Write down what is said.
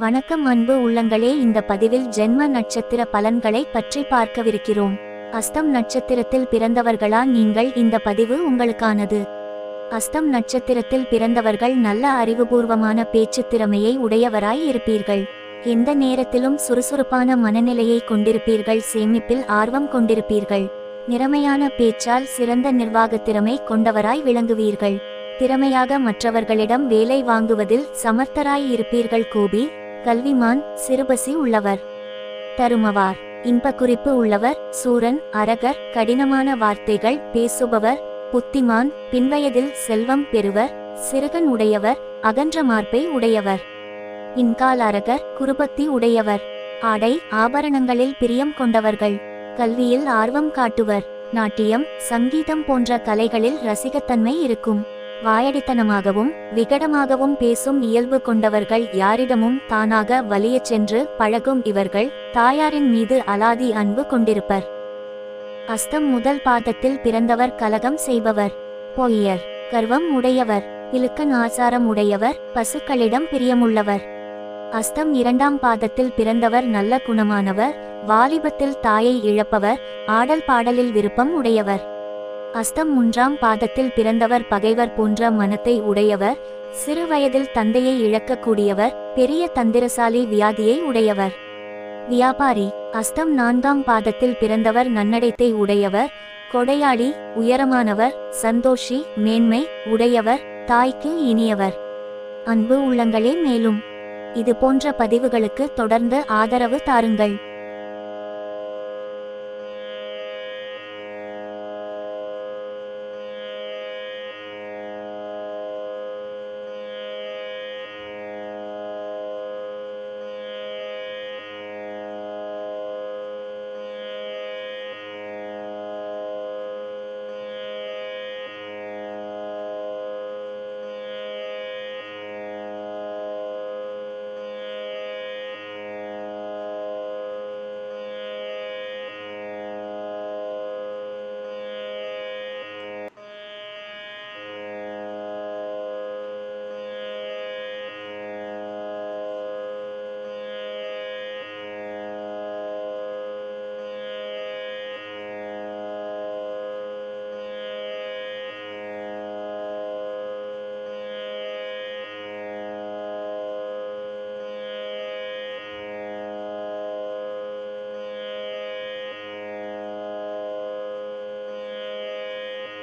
வணக்கம் அன்பு உள்ளங்களே இந்த பதிவில் ஜென்ம நட்சத்திர பலன்களை பற்றி பார்க்கவிருக்கிறோம். அஸ்தம் நட்சத்திரத்தில் பிறந்தவர்களா? நீங்கள் இந்த பதிவு உங்களுக்கானது. அஸ்தம் நட்சத்திரத்தில் பிறந்தவர்கள் நல்ல அறிவுபூர்வமான பேச்சு திறமையை உடையவராய் இருப்பீர்கள். எந்த நேரத்திலும் சுறுசுறுப்பான மனநிலையை கொண்டிருப்பீர்கள் சேமிப்பில் ஆர்வம் கொண்டிருப்பீர்கள். நிறமையான பேச்சால் சிறந்த நிர்வாகத் திறமை கொண்டவராய் விளங்குவீர்கள். திறமையாக மற்றவர்களிடம் வேலை வாங்குவதில் சமர்த்தராய் இருப்பீர்கள் கோபி. கல்விமான் சிறுபசி உள்ளவர். தருமவார். இன்ப குறிப்பு உள்ளவர். சூரன் அரகர் கடினமான வார்த்தைகள் பேசுபவர். புத்திமான் பின்வயதில் செல்வம் பெறுவர். சிறுகன் உடையவர். அகன்ற மார்பை உடையவர். இன்கால் அரகர் குருபத்தி உடையவர். ஆடை ஆபரணங்களில் பிரியம் கொண்டவர்கள். கல்வியில் ஆர்வம் காட்டுவர். நாட்டியம் சங்கீதம் போன்ற கலைகளில் ரசிகத்தன்மை இருக்கும். வாயடித்தனமாகவும் விகடமாகவும் பேசும் இயல்பு கொண்டவர்கள் யாரிடமும் தானாக வலியச் சென்று பழகும் இவர்கள் தாயாரின் மீது அலாதி அன்பு கொண்டிருப்பர். அஸ்தம் முதல் பாதத்தில் பிறந்தவர் கலகம் செய்பவர். பொய்யர் கர்வம் உடையவர். இழுக்கன் ஆசாரம் உடையவர். பசுக்களிடம் பிரியமுள்ளவர். அஸ்தம் இரண்டாம் பாதத்தில் பிறந்தவர் நல்ல குணமானவர். வாலிபத்தில் தாயை இழப்பவர். ஆடல் பாடலில் விருப்பம் உடையவர். அஸ்தம் மூன்றாம் பாதத்தில் பிறந்தவர் பகைவர் போன்ற மனத்தை உடையவர் சிறு வயதில் தந்தையை இழக்கக்கூடியவர் பெரிய தந்திரசாலி வியாதியை உடையவர். வியாபாரி அஸ்தம் நான்காம் பாதத்தில் பிறந்தவர் நன்னடைத்தை உடையவர் கொடையாளி உயரமானவர் சந்தோஷி மேன்மை உடையவர் தாய்க்கு இனியவர். அன்பு உள்ளங்களே மேலும். இது போன்ற பதிவுகளுக்கு தொடர்ந்து ஆதரவு தாருங்கள்.